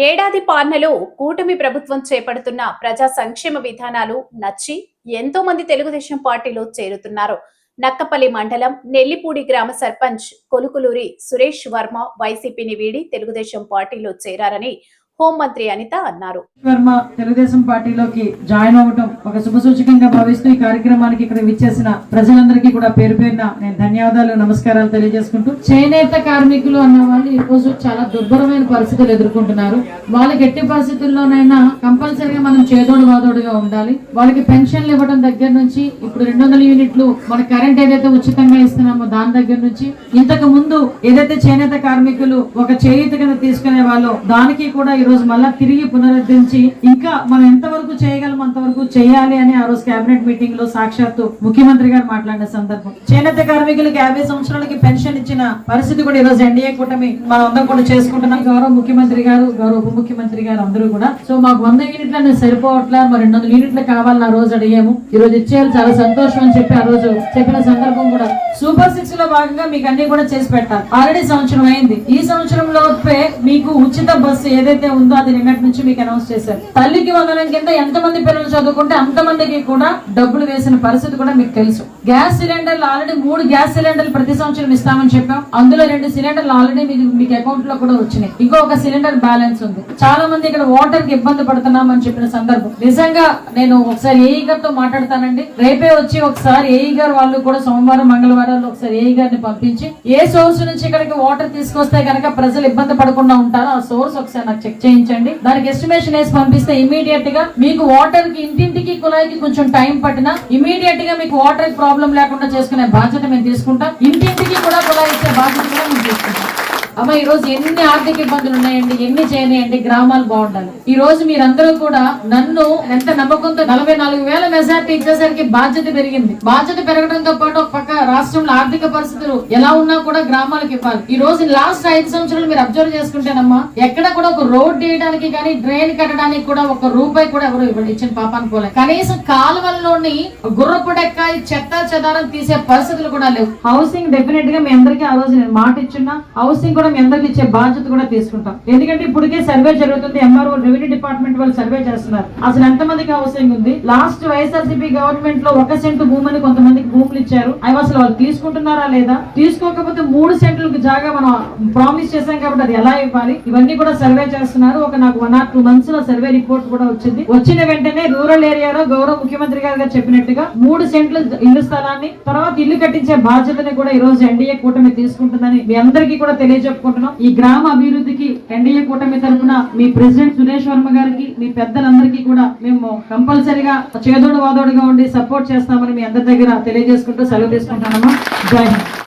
ఏడాది పాలనలో కూటమి ప్రభుత్వం చేపడుతున్న ప్రజా సంక్షేమ విధానాలు నచ్చి ఎంతో మంది తెలుగుదేశం పార్టీలో చేరుతున్నారు. నక్కపల్లి మండలం నెల్లిపూడి గ్రామ సర్పంచ్ కొలుకులూరి సురేష్ వర్మ వైసీపీని వీడి తెలుగుదేశం పార్టీలో చేరారని హోంమంత్రి అనిత అన్నారు. వర్మ తెలుగుదేశం పార్టీలోకి జాయిన్ అవ్వటం ఒక శుభసూచకంగా భావిస్తూ ఈ కార్యక్రమానికి ఇక్కడ విచ్చేసిన ప్రజలందరికీ కూడా పేరు పేరున నేను ధన్యవాదాలు నమస్కారాలు తెలియజేసుకుంటూ చేనేత కార్మికులు అన్న వాళ్ళు ఈ రోజు చాలా దుర్భరమైన పరిస్థితులు ఎదుర్కొంటున్నారు. వాళ్ళకి ఎట్టి పరిస్థితుల్లోనైనా కంపల్సరీగా మనం చేదోడు వాదోడుగా ఉండాలి. వాళ్ళకి పెన్షన్లు ఇవ్వడం దగ్గర నుంచి ఇప్పుడు రెండు వందల యూనిట్లు మన కరెంట్ ఏదైతే ఉచితంగా ఇస్తున్నామో దాని దగ్గర నుంచి ఇంతకు ముందు ఏదైతే చేనేత కార్మికులు ఒక చేయూత కింద తీసుకునే వాళ్ళు దానికి కూడా రోజు మళ్ళా తిరిగి పునరుద్ధరించి ఇంకా మనం ఎంతవరకు చేయగలం అంతవరకు చేయాలి అని ఆ రోజు కేబినెట్ మీటింగ్లో సాక్షాత్తు ముఖ్యమంత్రి గారు మాట్లాడిన సందర్భం. చేనేత కార్మికులకు యాభై సంవత్సరాలకి పెన్షన్ ఇచ్చిన పరిస్థితి కూడా ఈ రోజు ఎన్డీఏ కూటమి మనం అందరం కూడా చేసుకుంటున్నాం. గౌరవ ముఖ్యమంత్రి గారు గౌరవ ఉప ముఖ్యమంత్రి గారు అందరూ కూడా. సో మాకు వంద యూనిట్ల సరిపోవట్లే మరి రెండు వందల యూనిట్లు కావాలని ఆ రోజు అడిగాము. ఈ రోజు ఇచ్చేయాలి చాలా సంతోషం అని చెప్పి ఆ రోజు చెప్పిన సందర్భం కూడా. సూపర్ సిక్స్లో భాగంగా మీకు అన్ని కూడా చేసి పెట్టాలి. ఆల్రెడీ సంవత్సరం అయింది. ఈ సంవత్సరం లోపే మీకు ఉచిత బస్సు ఏదైతే ఉందో అది నిన్నటి నుంచి మీకు అనౌన్స్ చేశారు. తల్లికి వందనం కింద ఎంతమంది పిల్లలు చదువుకుంటే అంతమందికి కూడా డబ్బులు వేసిన పరిస్థితి కూడా మీకు తెలుసు. గ్యాస్ సిలిండర్లు ఆల్రెడీ మూడు గ్యాస్ సిలిండర్లు ప్రతి సంవత్సరం ఇస్తామని చెప్పాం. అందులో రెండు సిలిండర్లు ఆల్రెడీ మీకు మీకు అకౌంట్లో కూడా వచ్చినాయి. ఇంకో ఒక సిలిండర్ బ్యాలెన్స్ ఉంది. చాలా మంది ఇక్కడ వాటర్కి ఇబ్బంది పడుతున్నామని చెప్పిన సందర్భం. నిజంగా నేను ఒకసారి ఏఈ గారితో మాట్లాడతానండి. రేపే వచ్చి ఒకసారి ఏఈ గారు వాళ్ళు కూడా సోమవారం మంగళవారాలు ఒకసారి ఏఈ గారిని పంపించి ఏ సోర్స్ నుంచి ఇక్కడికి వాటర్ తీసుకొస్తే కనుక ప్రజలు ఇబ్బంది పడకుండా ఉంటారో ఆ సోర్స్ ఒకసారి నాకు చెక్ చేయించండి. దానికి ఎస్టిమేషన్ వేసి పంపిస్తే ఇమీడియట్గా మీకు వాటర్కి ఇంటింటికి కుళాయికి కొంచెం టైం పట్టినా ఇమీడియట్గా మీకు వాటర్ ప్రాబ్లం లేకుండా చేసుకునే బాధ్యత మేము తీసుకుంటాం. ఇంటింటికి కూడా కుళాయి ఇచ్చే బాధ్యత అమ్మ ఈ రోజు ఎన్ని ఆర్థిక ఇబ్బందులు ఉన్నాయండి ఎన్ని చేయనియండి గ్రామాలు బాగుండాలి. ఈ రోజు మీరందరూ కూడా నన్ను ఎంత నమ్మకంతో నలభై నాలుగు వేల మెజార్టీ ఇచ్చేసరికి బాధ్యత పెరిగింది. బాధ్యత పెరగడంతో పాటు ఒక పక్క రాష్ట్రంలో ఆర్థిక పరిస్థితులు ఎలా ఉన్నా కూడా గ్రామాలకు ఇవ్వాలి. ఈ రోజు లాస్ట్ ఐదు సంవత్సరాలు మీరు అబ్జర్వ్ చేసుకుంటేనమ్మా ఎక్కడ కూడా ఒక రోడ్ వేయడానికి కానీ డ్రైన్ కట్టడానికి కూడా ఒక రూపాయి కూడా ఎవరు ఇవ్వండి ఇచ్చిన పాపాన్ని పోలే. కనీసం కాలువల్లోని గుర్రపు డెక్కాయి చెత్త చెదారం తీసే పరిస్థితులు కూడా లేవు. హౌసింగ్ డెఫినెట్గా మీ అందరికీ ఆ రోజు నేను మాట ఇచ్చున్నా. హౌసింగ్ కూడా మీ అందరికి ఇచ్చే బాధ్యత కూడా తీసుకుంటాం. ఎందుకంటే ఇప్పటికే సర్వే జరుగుతుంది ఎంఆర్ఓ రెవెన్యూ డిపార్ట్మెంట్ వాళ్ళు సర్వే చేస్తున్నారు. అసలు ఎంత మందికి హౌసింగ్ ఉంది? లాస్ట్ వైఎస్ఆర్సీపీ గవర్నమెంట్లో ఒక సెంటు భూమిని కొంతమందికి భూములు ఇచ్చారు. అవి అసలు వాళ్ళు తీసుకుంటున్నారా లేదా? తీసుకోకపోతే మూడు సెంట్లకు జాగా మనం ప్రామిస్ చేశాం కాబట్టి అది ఎలా ఇవ్వాలి? ఇవన్నీ కూడా సర్వే చేస్తున్నారు. ఒక నాకు వన్ ఆర్ టూ మంత్స్లో సర్వే రిపోర్ట్ కూడా వచ్చింది. వచ్చిన వెంటనే రూరల్ ఏరియాలో గౌరవ ముఖ్యమంత్రి గారు చెప్పినట్టుగా మూడు సెంట్ల ఇల్లు స్థలాన్ని తర్వాత ఇల్లు కట్టించే బాధ్యతని కూడా ఈ రోజు ఎన్డీఏ కూటమి తీసుకుంటుందని మీ అందరికీ కూడా చెప్పుకుంటున్నాం. ఈ గ్రామ అభివృద్ధికి ఎన్డీఏ కూటమి తరఫున మీ ప్రెసిడెంట్ సురేష్ వర్మ గారికి మీ పెద్దలందరికీ కూడా మేము కంపల్సరిగా చేదోడు వాదోడుగా ఉండి సపోర్ట్ చేస్తామని మీ అందరి దగ్గర తెలియజేసుకుంటూ సెలవు తీసుకుంటున్నాము జై హింద్.